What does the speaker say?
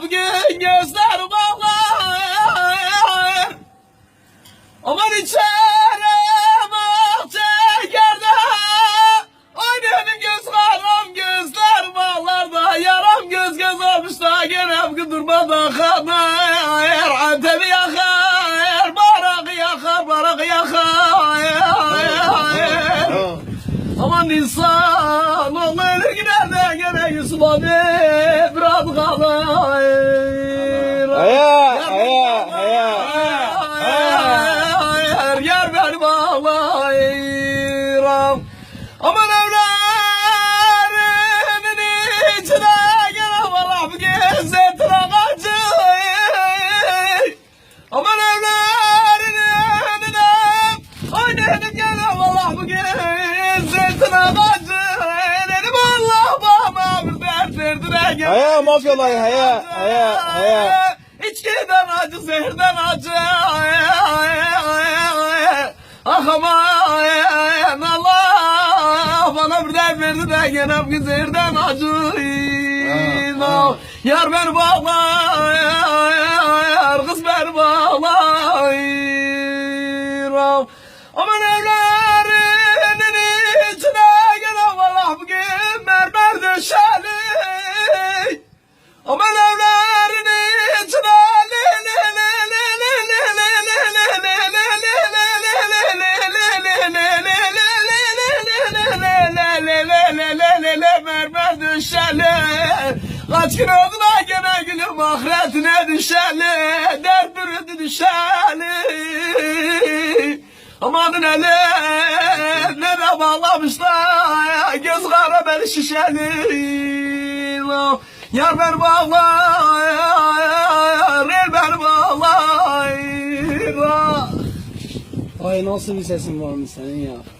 gün gözler bağlar. Aman içerim ah çekerde Aynı göz haram gözler bağlar. Da Yaram göz göz olmuş da Gene bugün durmadan haber Antep'i yakar Barak'ı yakar Barak'ı yakar. Aman insan Onlar gider de gene Yusuf abi Aman evlerin içine gelen varap gezetine kaçın. Aman evlerin içine aynı gelen varap gezetine kaçın. Elim Allah bana bir dertlerdir engel. Haya mafyalayı haya haya haya. İçkiden acı zehirden acı. derde gelip güzerden acıyım. Yar beni bağlar, kız beni bağlar Aman evlat. Düşeli Kaç gün da gene gülüm ahiretine düşeli Dert bürüdü düşeli Amanın eli ne de bağlamışlar Göz kara beni şişeli. Yar beni bağlar El beni bağlar. Ay nasıl bir sesin varmış senin ya.